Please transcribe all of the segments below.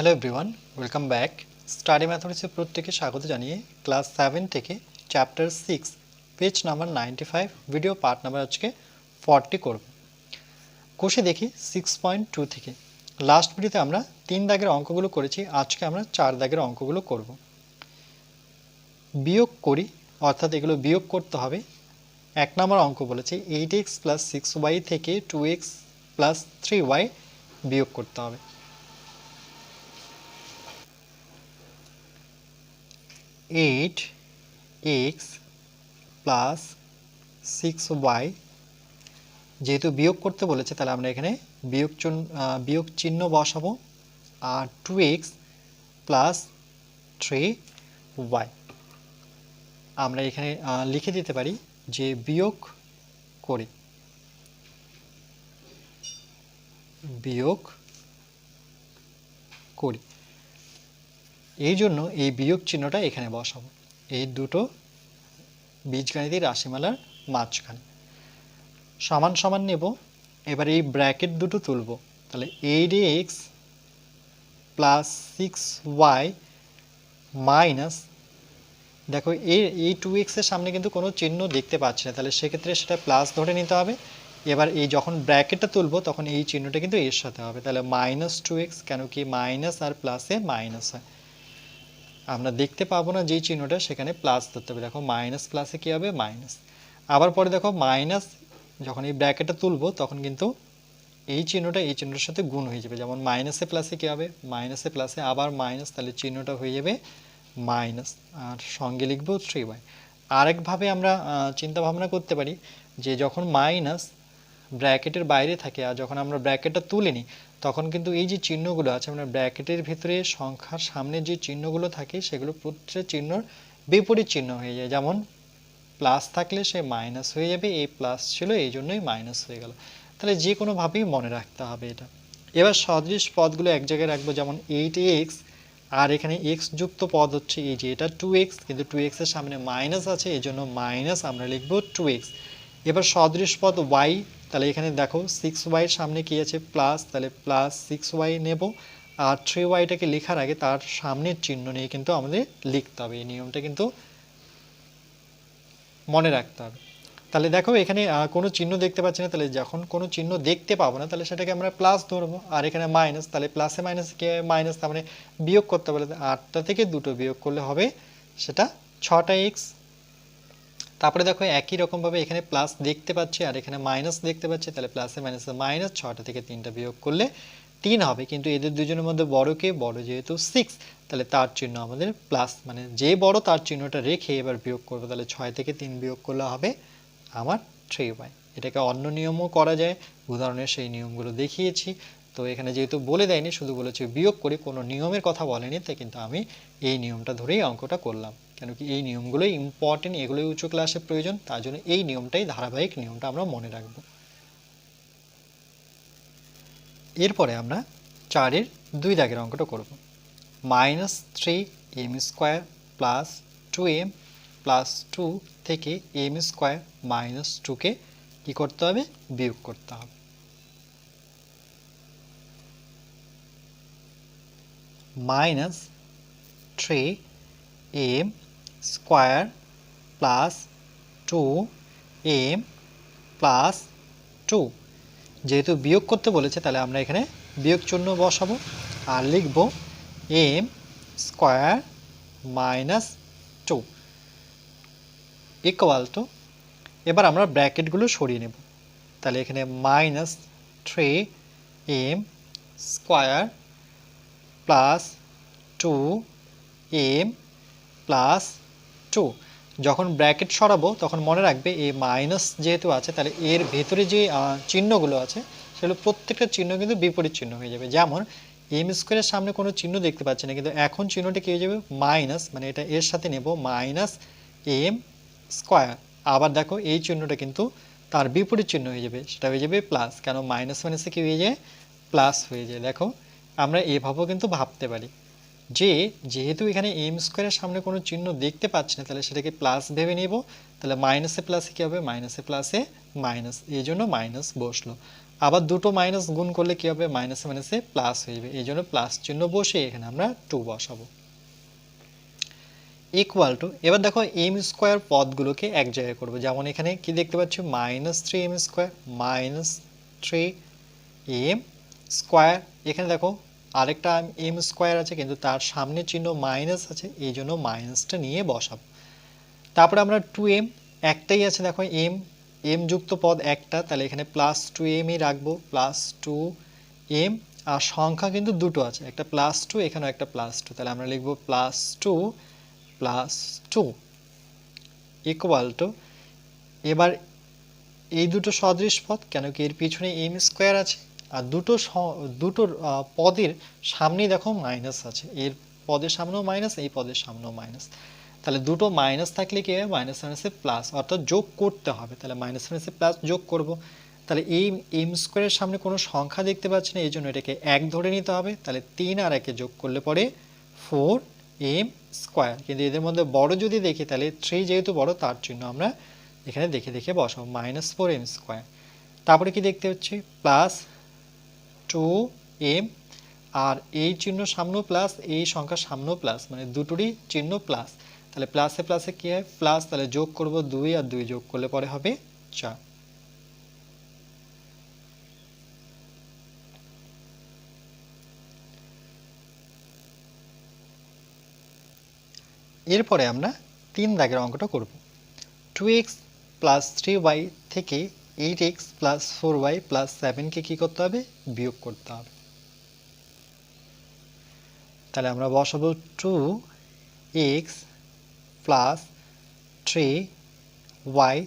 Hello everyone welcome back study ম্যাথমেটিক্সে প্রত্যেকে স্বাগত জানিয়ে ক্লাস সেভেন থেকে chapter six page number ninety five video part number আজকে forty করব। কোষে দেখি সিক্স পয়েন্ট টু থেকে। লাস্ট ভিডিওতে আমরা তিন দাগের অঙ্কগুলো করেছি, আজকে আমরা চার দাগের অঙ্কগুলো করব। বিয়োগ করি, অর্থাৎ এগুলো বিয়োগ করতে হবে। এক নম্বর অঙ্ক বলেছে eight x plus six y থেকে two x plus three y বিয়োগ করতে হবে। Eight x plus six y যেহেতু বিয়োগ করতে বলেছে তাহলে আমরা এখানে বিয়োগ আহ, বিয়োগ চিহ্ন বসাবো। আর two x plus three y আমরা এখানে লিখে দিতে পারি যে বিয়োগ করি। বিয়োগ করি। এই জন্য এই বিয়োগ চিহ্নটা এখানে বসাবো। এই দুটো বীজগণিতের রাশিমালার মাঝখানে। সমান সমান নেব, এবার এই ব্র্যাকেট দুটো তুলব। তাহলে eight x plus six y minus দেখো এই এই টু এক্সের সামনে কিন্তু কোনো চিহ্ন দেখতে পাচ্ছি না। তাহলে সেক্ষেত্রে সেটা প্লাস ধরে নিতে হবে। এবার এই যখন ব্র্যাকেটটা তুলবো, তখন এই চিহ্নটা কিন্তু এর সাথে হবে। তাহলে মাইনাস টু এক্স কেন কি মাইনাস আর প্লাসে মাইনাস হয়। আমরা দেখতে পাবো না যেই চিহ্নটা, সেখানে প্লাস ধরতে হবে। দেখো মাইনাস প্লাসে কী হবে? মাইনাস আবার পরে দেখো মাইনাস যখন এই ব্র্যাকেটটা তুলবো, তখন কিন্তু এই চিহ্নটা এই চিহ্নটার সাথে গুণ হয়ে যাবে। যেমন মাইনাসে প্লাসে কী হবে? মাইনাসে প্লাসে আবার মাইনাস তাহলে চিহ্নটা হয়ে যাবে মাইনাস আর সঙ্গে লিখব থ্রি ওয়াই আরেকভাবে আমরা চিন্তা ভাবনা করতে পারি যে যখন মাইনাস ব্র্যাকেটের বাইরে থাকে, আর যখন আমরা ব্র্যাকেটটা তুলে নিই তখন কিন্তু এই যে চিহ্নগুলো আছে আমরা ব্র্যাকেটের ভিতরে সংখ্যার সামনে যে চিহ্নগুলো থাকে, সেগুলো প্রত্যেকটা চিহ্নর বিপরীত চিহ্ন হয়ে যায়। যেমন প্লাস থাকলে সে মাইনাস হয়ে যাবে, এই প্লাস ছিল, এই জন্যই মাইনাস হয়ে গেল। তাহলে যে কোনোভাবেই মনে রাখতে হবে এটা। এবার সদৃশ পদগুলো এক জায়গায় রাখব, যেমন এইট এক্স আর এখানে এক্স যুক্ত পদ হচ্ছে এই যে, এটা টু এক্স কিন্তু টু এক্সের সামনে মাইনাস আছে এই জন্য মাইনাস আমরা লিখব টু এক্স এবার সদৃশ পদ ওয়াই তাহলে এখানে দেখো সিক্স ওয়াইয়ের সামনে কী আছে? প্লাস তাহলে প্লাস সিক্স ওয়াই নেব। আর থ্রি ওয়াইটাকে লেখার আগে তার সামনের চিহ্ন নিয়ে কিন্তু আমাদের লিখতে হবে। এই নিয়মটা কিন্তু মনে রাখতে হবে। তাহলে দেখো এখানে কোনো চিহ্ন দেখতে পাচ্ছি না। তাহলে যখন কোনো চিহ্ন দেখতে পাবো না, তাহলে সেটাকে আমরা প্লাস ধরবো। আর এখানে মাইনাস তাহলে প্লাসে মাইনাসে কে মাইনাস তার মানে বিয়োগ করতে পারলে আটটা থেকে দুটো বিয়োগ করলে হবে সেটা ছটা এক্স তারপরে দেখো একই রকমভাবে এখানে প্লাস দেখতে পাচ্ছি আর এখানে মাইনাস দেখতে পাচ্ছি, তাহলে প্লাসে মাইনাসে মাইনাস ছটা থেকে তিনটা বিয়োগ করলে তিন হবে। কিন্তু এদের দুজনের মধ্যে বড় কে? বড় যেহেতু সিক্স তাহলে তার চিহ্ন আমাদের প্লাস মানে যে বড় তার চিহ্নটা রেখে এবার বিয়োগ করব, তাহলে ছয় থেকে তিন বিয়োগ করলে হবে আমার থ্রি ওয়াই এটাকে অন্য নিয়মও করা যায়, উদাহরণে সেই নিয়মগুলো দেখিয়েছি। তো এখানে যেহেতু বলে দেয়নি, শুধু বলেছে বিয়োগ করে, কোনো নিয়মের কথা বলেনি, তাই কিন্তু আমি এই নিয়মটা ধরেই অঙ্কটা করলাম। কেন কি এই নিয়মগুলোই ইম্পর্টেন্ট এগুলোই উচ্চ ক্লাসে প্রয়োজন, তার জন্য এই নিয়মটাই ধারাবাহিক নিয়মটা আমরা মনে রাখব। এরপরে আমরা চারের দুই দাগের অঙ্কটা করব। Minus three m square plus two m plus two থেকে এম স্কোয়ার মাইনাস টুকে কী করতে হবে? বিয়োগ করতে হবে। Minus three m square plus two m plus two. যেহেতু বিয়োগ করতে বলেছে, তাহলে আমরা এখানে বিয়োগ চিহ্ন বসাবো আর লিখব m square minus two equal to এবার আমরা ব্র্যাকেটগুলো সরিয়ে নেব। তাহলে এখানে minus three m square plus two m plus two যখন ব্র্যাকেট সরাবো, তখন মনে রাখবে এই মাইনাস যেহেতু আছে, তাহলে এর ভেতরে যে চিহ্নগুলো আছে, সেগুলো প্রত্যেকটা চিহ্ন কিন্তু বিপরীত চিহ্ন হয়ে যাবে। যেমন এম স্কোয়ারের সামনে কোনো চিহ্ন দেখতে পাচ্ছি না, কিন্তু এখন চিহ্নটা কী হয়ে যাবে? মাইনাস মানে এটা এর সাথে নেব মাইনাস এম স্কোয়ার আবার দেখো, এই চিহ্নটা কিন্তু তার বিপরীত চিহ্ন হয়ে যাবে, সেটা হয়ে যাবে প্লাস কেন? মাইনাস মাইনাসে কী হয়ে যায়? প্লাস হয়ে যায়। দেখো, আমরা এভাবেও কিন্তু ভাবতে পারি। যে যেহেতু এখানে এম স্কোয়ারের সামনে কোনো চিহ্ন দেখতে পাচ্ছি না, তাহলে সেটাকে প্লাস ভেবে নেব। তাহলে মাইনাসে প্লাসে কী হবে? মাইনাসে প্লাসে মাইনাস এই জন্য মাইনাস বসল। আবার দুটো মাইনাস গুণ করলে কি হবে? মাইনাসে মাইনাসে প্লাস হয়ে যাবে। এই জন্য প্লাস চিহ্ন বসে এখানে আমরা টু বসাবো। ইকুয়াল টু এবার দেখো এম স্কোয়ার পদগুলোকে এক জায়গায় করব। যেমন এখানে কি দেখতে পাচ্ছি? Minus three m square minus three m square এখানে দেখো আরেকটা এম স্কোয়ার আছে, কিন্তু তার সামনে চিহ্ন মাইনাস আছে, এই জন্য মাইনাসটা নিয়ে বসাবো। তারপরে আমরা টু এম একটাই আছে, দেখো এম এম যুক্ত পদ একটা, তাহলে এখানে প্লাস টু এমই রাখব প্লাস টু এম আর সংখ্যা কিন্তু দুটো আছে, একটা প্লাস টু এখানেও একটা প্লাস টু তাহলে আমরা লিখব plus two plus two equal to এবার এই দুটো সদৃশ পদ, কেন কি এর পিছনে এম স্কোয়ার আছে আর দুটো দুটোর পদের সামনেই দেখো মাইনাস আছে। এর পদের সামনেও মাইনাস এই পদের সামনেও মাইনাস তাহলে দুটো মাইনাস থাকলে কি হবে মাইনাস মাইনাসে প্লাস অর্থাৎ যোগ করতে হবে। তাহলে মাইনাস মাইনাসে প্লাস যোগ করব। তাহলে এই এম স্কোয়ারের সামনে কোনো সংখ্যা দেখতে পাচ্ছি না, এই জন্য এটাকে এক ধরে নিতে হবে। তাহলে তিন আর একে যোগ করলে পরে ফোর এম স্কোয়ার কিন্তু এদের মধ্যে বড় যদি দেখি, তাহলে থ্রি যেহেতু বড়, তার জন্য আমরা এখানে দেখে দেখে বসাবো। মাইনাস ফোর এম স্কোয়ার তারপরে কি দেখতে হচ্ছে প্লাস টু, এম, আর এই চিহ্ন সামনেও প্লাস, এই সংখ্যা সামনেও প্লাস মানে দুটোরই চিহ্ন প্লাস। তাহলে প্লাসে প্লাসে কি হয়? প্লাস, তাহলে যোগ করব দুই, আর দুই যোগ করলে পরে হবে চার। এরপরে আমরা তিন দাগের অঙ্কটা করব। Two x plus three y থেকে eight x plus four y plus সেভেনকে কী করতে হবে? বিয়োগ করতে হবে। তাহলে আমরা বসাবো two x plus three y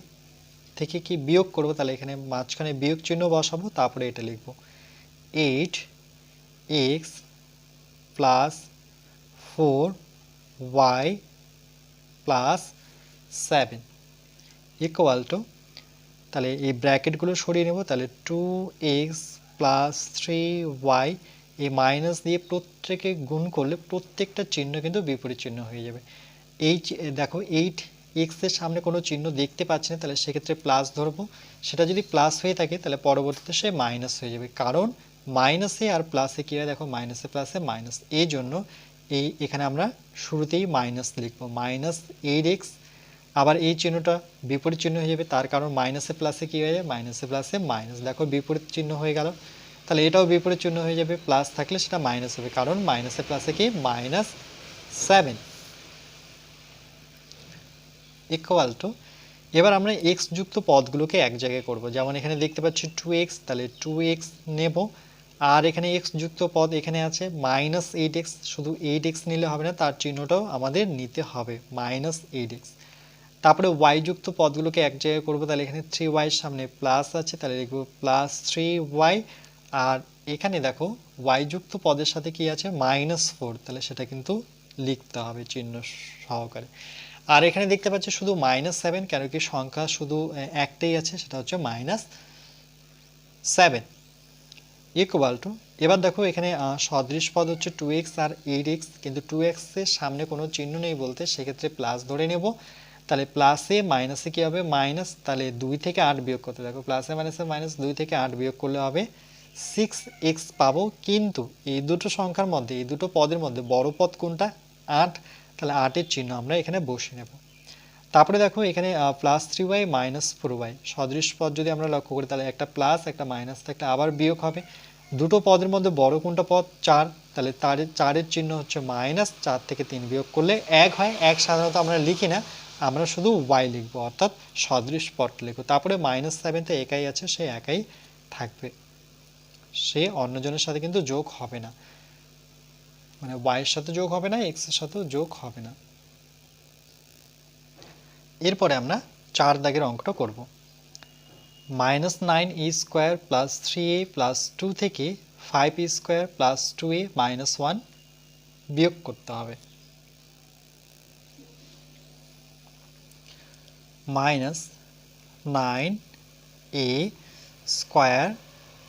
থেকে কি বিয়োগ করব? তাহলে এখানে মাঝখানে বিয়োগ চিহ্ন বসাবো, তারপরে এটা লিখব। Eight x plus four y plus seven equal to তাহলে এই ব্র্যাকেটগুলো সরিয়ে নেব। তাহলে two x plus three y এই মাইনাস দিয়ে প্রত্যেকে গুণ করলে প্রত্যেকটা চিহ্ন কিন্তু বিপরীত চিহ্ন হয়ে যাবে। এই দেখো এইট এক্সের সামনে কোনো চিহ্ন দেখতে পাচ্ছি না, তাহলে সেক্ষেত্রে প্লাস ধরবো। সেটা যদি প্লাস হয়ে থাকে, তাহলে পরবর্তীতে সে মাইনাস হয়ে যাবে। কারণ মাইনাসে আর প্লাসে কী হয়? দেখো মাইনাসে প্লাসে মাইনাস এই জন্য এই এখানে আমরা শুরুতেই মাইনাস লিখব। মাইনাস এইট এক্স আবার এই চিহ্নটা বিপরীত চিহ্ন হয়ে যাবে, তার কারণ মাইনাসে প্লাসে কী হয়ে যাবে? মাইনাসে প্লাসে মাইনাস দেখো বিপরীত চিহ্ন হয়ে গেল। তাহলে এটাও বিপরীত চিহ্ন হয়ে যাবে প্লাস থাকলে সেটা মাইনাস হবে, কারণ মাইনাসে প্লাসে কি? মাইনাস সেভেন ইকুয়াল টু এবার আমরা এক্স যুক্ত পদগুলোকে এক জায়গায় করব। যেমন এখানে দেখতে পাচ্ছি টু এক্স তাহলে টু এক্স নেব। আর এখানে এক্স যুক্ত পদ এখানে আছে মাইনাস এইট এক্স শুধু এইট এক্স নিলে হবে না, তার চিহ্নটাও আমাদের নিতে হবে মাইনাস এইট এক্স তারপরে ওয়াই যুক্ত পদগুলোকে এক জায়গায় করব, তাহলে এখানে থ্রি ওয়াইয়ের সামনে প্লাস আছে, তাহলে লিখব প্লাস থ্রি ওয়াই আর এখানে দেখো ওয়াই যুক্ত পদের সাথে কি আছে? মাইনাস ফোর তাহলে সেটা কিন্তু লিখতে হবে চিহ্ন সহকারে। আর এখানে দেখতে পাচ্ছি শুধু মাইনাস সেভেন কেন কি সংখ্যা শুধু একটাই আছে, সেটা হচ্ছে মাইনাস সেভেন ইকুয়াল টু এবার দেখো এখানে সদৃশ পদ হচ্ছে টু এক্স আর এইট এক্স কিন্তু টু এক্সের সামনে কোনো চিহ্ন নেই বলতে, সেক্ষেত্রে প্লাস ধরে নেব। তাহলে প্লাসে মাইনাসে কী হবে? মাইনাস তাহলে দুই থেকে আট বিয়োগ করতে দেখো প্লাসে মাইনাসে মাইনাস দুই থেকে আট বিয়োগ করলে হবে সিক্স এক্স পাবো। কিন্তু এই দুটো সংখ্যার মধ্যে, এই দুটো পদের মধ্যে বড় পদ কোনটা? আট। তাহলে আটের চিহ্ন আমরা এখানে বসে নেব। তারপরে দেখো এখানে plus three y minus four y সদৃশ পদ যদি আমরা লক্ষ্য করি, তাহলে একটা প্লাস একটা মাইনাস থাকলে আবার বিয়োগ হবে। দুটো পদের মধ্যে বড় কোনটা পদ? চার। তাহলে তার, চারের চিহ্ন হচ্ছে মাইনাস চার থেকে তিন বিয়োগ করলে এক হয়। এক সাধারণত আমরা লিখি না। আমরা শুধু ওয়াই লিখব, অর্থাৎ সদৃশ পদ লিখব। তারপরে মাইনাস সেভেন তো একাই আছে, সে একাই থাকবে। সে অন্যজনের সাথে কিন্তু যোগ হবে না। মানে ওয়াইয়ের সাথে যোগ হবে না এক্সের সাথেও যোগ হবে না। এরপরে আমরা চার দাগের অঙ্কটা করব। Minus nine e square plus three a plus two থেকে five e square plus two a minus one বিয়োগ করতে হবে। Minus nine a square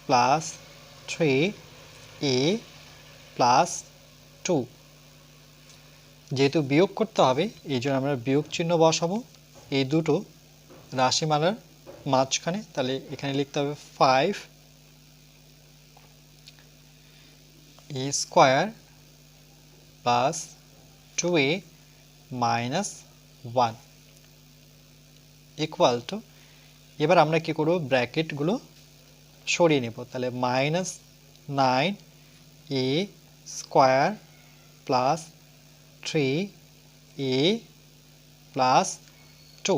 plus three a plus two যেহেতু বিয়োগ করতে হবে, এই জন্য আমরা বিয়োগ চিহ্ন বসাবো। এই দুটো রাশিমালার মাঝখানে, তাহলে এখানে লিখতে হবে five a square plus two a minus one equal to এবার আমরা কি করব? ব্র্যাকেটগুলো সরিয়ে নেব। তাহলে minus nine a square plus three a plus two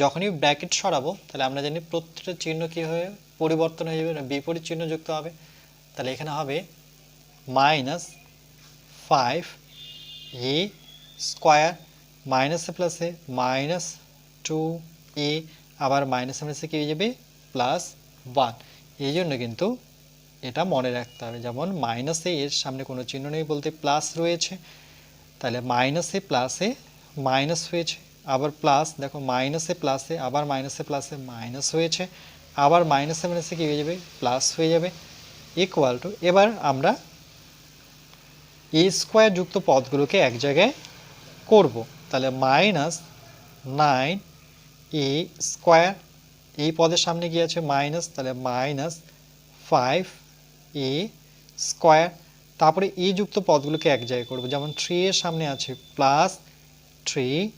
যখনই ব্র্যাকেট সরাবো, তাহলে আমরা জানি প্রত্যেকটা চিহ্ন কী হয়ে পরিবর্তন হয়ে যাবে বিপরীত চিহ্ন যুক্ত হবে। তাহলে এখানে হবে মাইনাস ফাইভ এ স্কোয়ার মাইনাসে প্লাসে মাইনাস টু এ আবার মাইনাসে মাইনাসে কী হয়ে যাবে? প্লাস ওয়ান এই জন্য কিন্তু এটা মনে রাখতে হবে। যেমন মাইনাসে এর সামনে কোনো চিহ্ন নেই বলতে প্লাস রয়েছে। তাহলে মাইনাসে প্লাসে মাইনাস হয়েছে। আবার প্লাস দেখো মাইনাসে প্লাসে আবার মাইনাসে প্লাসে মাইনাস হয়েছে। আবার মাইনাসে মাইনাসে কী হয়ে যাবে? প্লাস হয়ে যাবে। ইকুয়াল টু এবার আমরা এ স্কোয়ার যুক্ত পদগুলোকে এক জায়গায় করব। তাহলে মাইনাস নাইন এ স্কোয়ার, এই পদের সামনে গিয়ে আছে মাইনাস, তাহলে মাইনাস ফাইভ এ স্কোয়ার। তারপরে এই যুক্ত পদগুলোকে এক জায়গায় করব। যেমন থ্রি এর সামনে আছে প্লাস থ্রি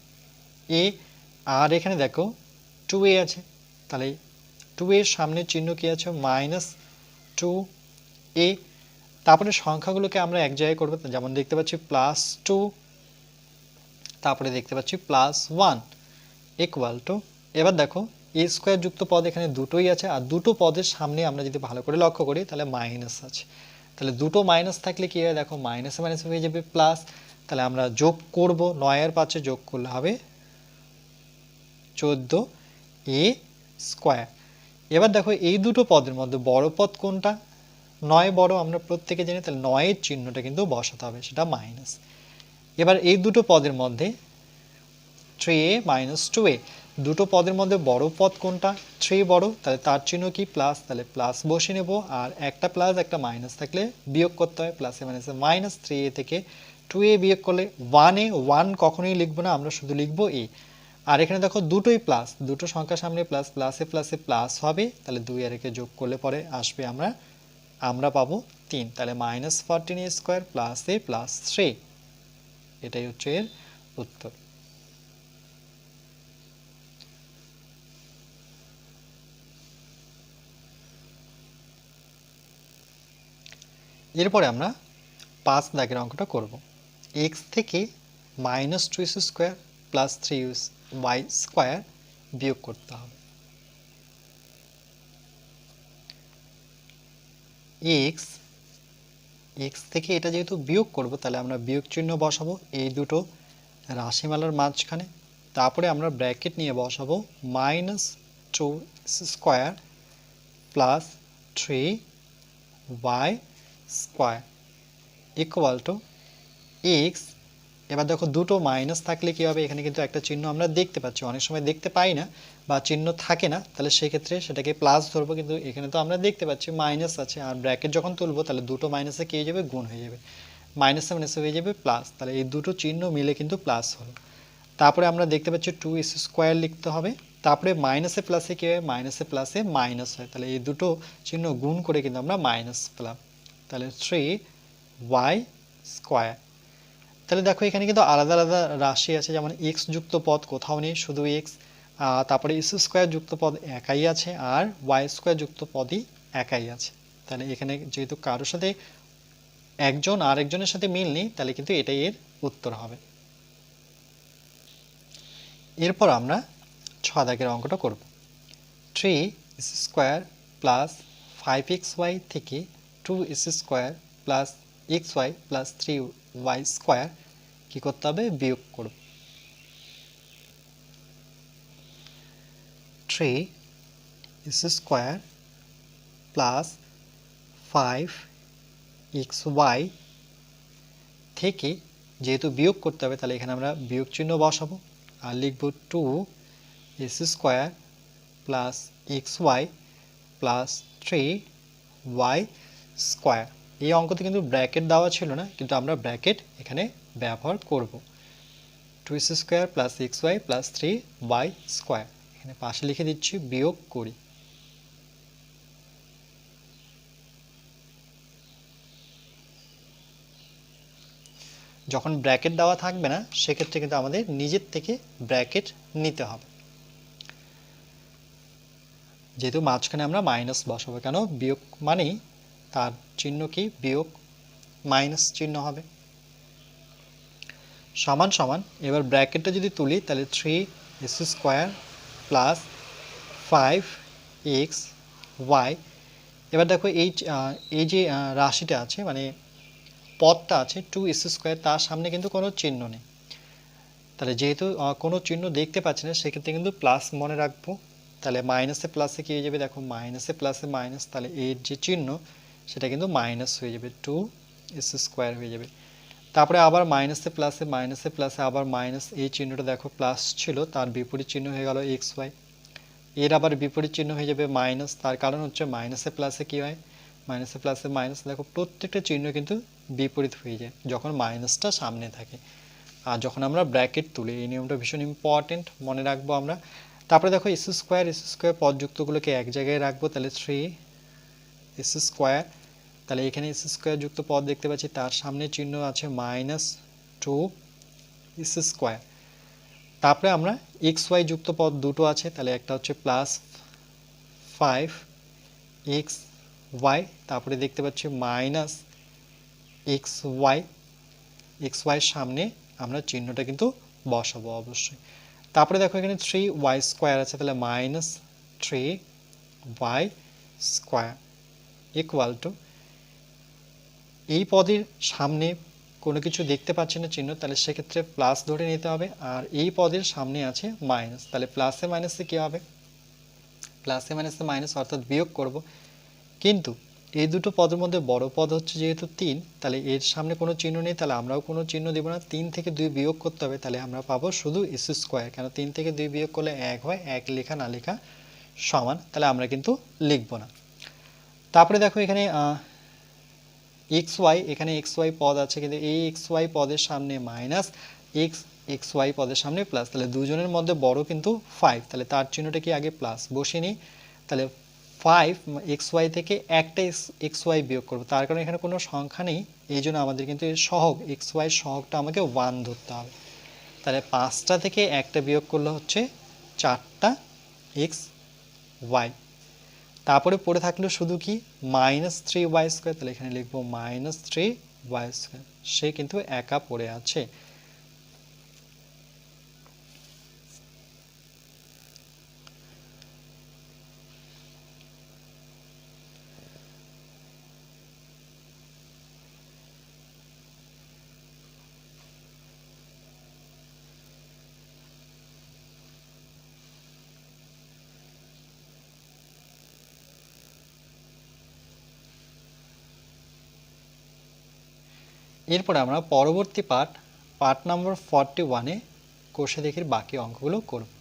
এ। আর এখানে দেখো টু এ আছে। তাহলে টু এর সামনে চিহ্ন কি আছে? Minus two a. তারপরে সংখ্যাগুলোকে আমরা এক জায়গায় করব। যেমন দেখতে পাচ্ছি প্লাস টু তারপরে দেখতে পাচ্ছি প্লাস ওয়ান ইকুয়াল টু এবার দেখো এ স্কোয়ার যুক্ত পদ এখানে দুটোই আছে, আর দুটো পদের সামনে আমরা যদি ভালো করে লক্ষ্য করি, তাহলে মাইনাস আছে। তাহলে দুটো মাইনাস থাকলে কি হয়? দেখো মাইনাসে মাইনাসে হয়ে যাবে প্লাস তাহলে আমরা যোগ করব নয়ের পাশে যোগ করলে হবে চোদ্দ এ স্কোয়ার এবার দেখো, এই দুটো পদের মধ্যে বড় পদ কোনটা? নয় বড় আমরা প্রত্যেকে জানি, তাহলে নয়ের চিহ্নটা কিন্তু বসাতে হবে, সেটা মাইনাস এবার এই দুটো পদের মধ্যে three a minus two a দুটো পদের মধ্যে বড় পদ কোনটা? থ্রি বড়, তাহলে তার চিহ্ন কি? প্লাস তাহলে প্লাস বসে নেব। আর একটা প্লাস একটা মাইনাস থাকলে বিয়োগ করতে হয়। প্লাসে মাইনাসে মাইনাস থ্রি এ থেকে টু এ বিয়োগ করলে ওয়ানে ওয়ান কখনোই লিখব না, আমরা শুধু লিখব এ আর এখানে দেখো দুটোই প্লাস দুটো সংখ্যার সামনে প্লাস প্লাসে প্লাসে প্লাস হবে। তাহলে দুই আর একে যোগ করলে পরে আসবে আমরা আমরা পাবো তিন। তাহলে minus fourteen square plus a plus three এটাই হচ্ছে এর উত্তর। এরপরে আমরা পাঁচ দাগের অঙ্কটা করব। এক্স থেকে minus two is square plus three use y square বিয়োগ করতে হবে। এক্স এক্স থেকে এটা যেহেতু বিয়োগ করব, তাহলে আমরা বিয়োগ চিহ্ন বসাবো এই দুটো রাশিমালার মাঝখানে। তারপরে আমরা ব্র্যাকেট নিয়ে বসাবো minus two square plus three y square equal to x এবার দেখো দুটো মাইনাস থাকলে কী হবে এখানে কিন্তু একটা চিহ্ন আমরা দেখতে পাচ্ছি। অনেক সময় দেখতে পাই না বা চিহ্ন থাকে না, তাহলে সেক্ষেত্রে সেটাকে প্লাস ধরবো কিন্তু এখানে তো আমরা দেখতে পাচ্ছি মাইনাস আছে। আর ব্র্যাকেট যখন তুলবো, তাহলে দুটো মাইনাসে কী হয়ে যাবে? গুণ হয়ে যাবে। মাইনাসে মাইনাসে হয়ে যাবে প্লাস তাহলে এই দুটো চিহ্ন মিলে কিন্তু প্লাস হলো। তারপরে আমরা দেখতে পাচ্ছি টু এস স্কোয়ার লিখতে হবে। তারপরে মাইনাসে প্লাসে কী হয়? মাইনাসে প্লাসে মাইনাস হয়। তাহলে এই দুটো চিহ্ন গুণ করে কিন্তু আমরা মাইনাস পেলাম। তাহলে থ্রি ওয়াই স্কোয়ার তাহলে দেখো এখানে কিন্তু আলাদা আলাদা রাশি আছে, যেমন এক্স যুক্ত পদ কোথাও নেই, শুধু এক্স তারপরে এস স্কোয়ার যুক্ত পদ একাই আছে, আর ওয়াই স্কোয়ার যুক্ত পদই একাই আছে। তাহলে এখানে যেহেতু কারোর সাথে একজন আর একজনের সাথে মিল নেই, তাহলে কিন্তু এটাই এর উত্তর হবে। এরপর আমরা ছ দাগের অঙ্কটা করব। Three square plus five x y থেকে two s square plus x y plus three y square কী করতে হবে? বিয়োগ করব। Three s square plus five x y থেকে যেহেতু বিয়োগ করতে হবে, তাহলে এখানে আমরা বিয়োগ চিহ্ন বসাবো। আর লিখব two s square plus x y plus three y square. এই অঙ্কতে কিন্তু ব্র্যাকেট দেওয়া ছিল না, কিন্তু আমরা ব্র্যাকেট এখানে ব্যবহার করব। Two s square plus x y plus three y square. এখানে পাশে লিখে দিচ্ছি, বিয়োগ করি। যখন ব্র্যাকেট দেওয়া থাকবে না, সেক্ষেত্রে কিন্তু আমাদের নিজের থেকে ব্র্যাকেট নিতে হবে। যেহেতু মাঝখানে আমরা মাইনাস বসাবো, কেন? বিয়োগ মানেই তার চিহ্ন কি? বিয়োগ মাইনাস চিহ্ন হবে। সমান সমান, এবার ব্র্যাকেটটা যদি তুলি, তাহলে three s square plus five x y এবার দেখো এই এই যে রাশিটা আছে মানে পদটা আছে টু এস স্কোয়ার তার সামনে কিন্তু কোনো চিহ্ন নেই। তাহলে যেহেতু কোনো চিহ্ন দেখতে পাচ্ছি না, সেক্ষেত্রে কিন্তু প্লাস মনে রাখব। তাহলে মাইনাসে প্লাসে কী হয়ে যাবে? দেখো মাইনাসে প্লাসে মাইনাস তাহলে এর যে চিহ্ন সেটা কিন্তু মাইনাস হয়ে যাবে টু এস স্কোয়ার হয়ে যাবে। তারপরে আবার মাইনাসে প্লাসে মাইনাসে প্লাসে আবার মাইনাস এই চিহ্নটা দেখো প্লাস ছিল, তার বিপরীত চিহ্ন হয়ে গেল এক্স ওয়াই এর আবার বিপরীত চিহ্ন হয়ে যাবে মাইনাস তার কারণ হচ্ছে মাইনাসে প্লাসে কী হয়? মাইনাসে প্লাসে মাইনাস দেখো প্রত্যেকটা চিহ্ন কিন্তু বিপরীত হয়ে যায়, যখন মাইনাসটা সামনে থাকে। আর যখন আমরা ব্র্যাকেট তুলি, এই নিয়মটা ভীষণ ইম্পর্টেন্ট মনে রাখব আমরা। তারপরে দেখো এস স্কোয়ার এস স্কোয়ার পদযুক্তগুলোকে এক জায়গায় রাখব, তাহলে থ্রি এস স্কোয়ার তাহলে এখানে এস স্কোয়ার যুক্ত পদ দেখতে পাচ্ছি, তার সামনে চিহ্ন আছে মাইনাস টু এস স্কোয়ার তারপরে আমরা এক্স ওয়াই যুক্ত পদ দুটো আছে, তাহলে একটা হচ্ছে প্লাস ফাইভ এক্স ওয়াই তারপরে দেখতে পাচ্ছি মাইনাস এক্স ওয়াই এক্স ওয়াইয়ের সামনে আমরা চিহ্নটা কিন্তু বসাবো অবশ্যই। তারপরে দেখো এখানে থ্রি ওয়াই স্কোয়ার আছে, তাহলে minus three y square equal to এই পদের সামনে কোনো কিছু দেখতে পাচ্ছি না চিহ্ন, তাহলে সেক্ষেত্রে প্লাস ধরে নিতে হবে। আর এই পদের সামনে আছে মাইনাস তাহলে প্লাসে মাইনাসে কী হবে? প্লাসে মাইনাসে মাইনাস অর্থাৎ বিয়োগ করব। কিন্তু এই দুটো পদের মধ্যে বড় পদ হচ্ছে যেহেতু তিন, তাহলে এর সামনে কোনো চিহ্ন নেই, তাহলে আমরাও কোনো চিহ্ন দেব না। তিন থেকে দুই বিয়োগ করতে হবে, তাহলে আমরা পাবো শুধু এস স্কোয়ার কেন তিন থেকে দুই বিয়োগ করলে এক হয়, এক লেখা না লেখা সমান, তাহলে আমরা কিন্তু লিখব না। তারপরে দেখো এখানে এক্স ওয়াই এখানে এক্স ওয়াই পদ আছে, কিন্তু এই এক্স ওয়াই পদের সামনে মাইনাস এক্স এক্স ওয়াই পদের সামনে প্লাস তাহলে দুজনের মধ্যে বড় কিন্তু ফাইভ তাহলে তার চিহ্নটা কি আগে প্লাস বসিয়ে নিই তাহলে ফাইভ এক্স ওয়াই থেকে একটা এক্স ওয়াই বিয়োগ করব। তার কারণে এখানে কোনো সংখ্যা নেই। এই জন্য আমাদের কিন্তু এর সহগ এক্স ওয়াই সহগটা আমাকে ওয়ান ধরতে হবে। তাহলে পাঁচটা থেকে একটা বিয়োগ করলে হচ্ছে চারটা এক্স ওয়াই তারপরে পড়ে থাকল শুধু কি? মাইনাস থ্রি ওয়াই স্কোয়ার তাহলে এখানে লিখব মাইনাস থ্রি ওয়াই স্কোয়ার সে কিন্তু একা পড়ে আছে। এরপর আমরা পরবর্তী পার্ট পার্ট নম্বর ফর্টি ওয়ানে কোষে দেখির বাকি অঙ্কগুলো করব।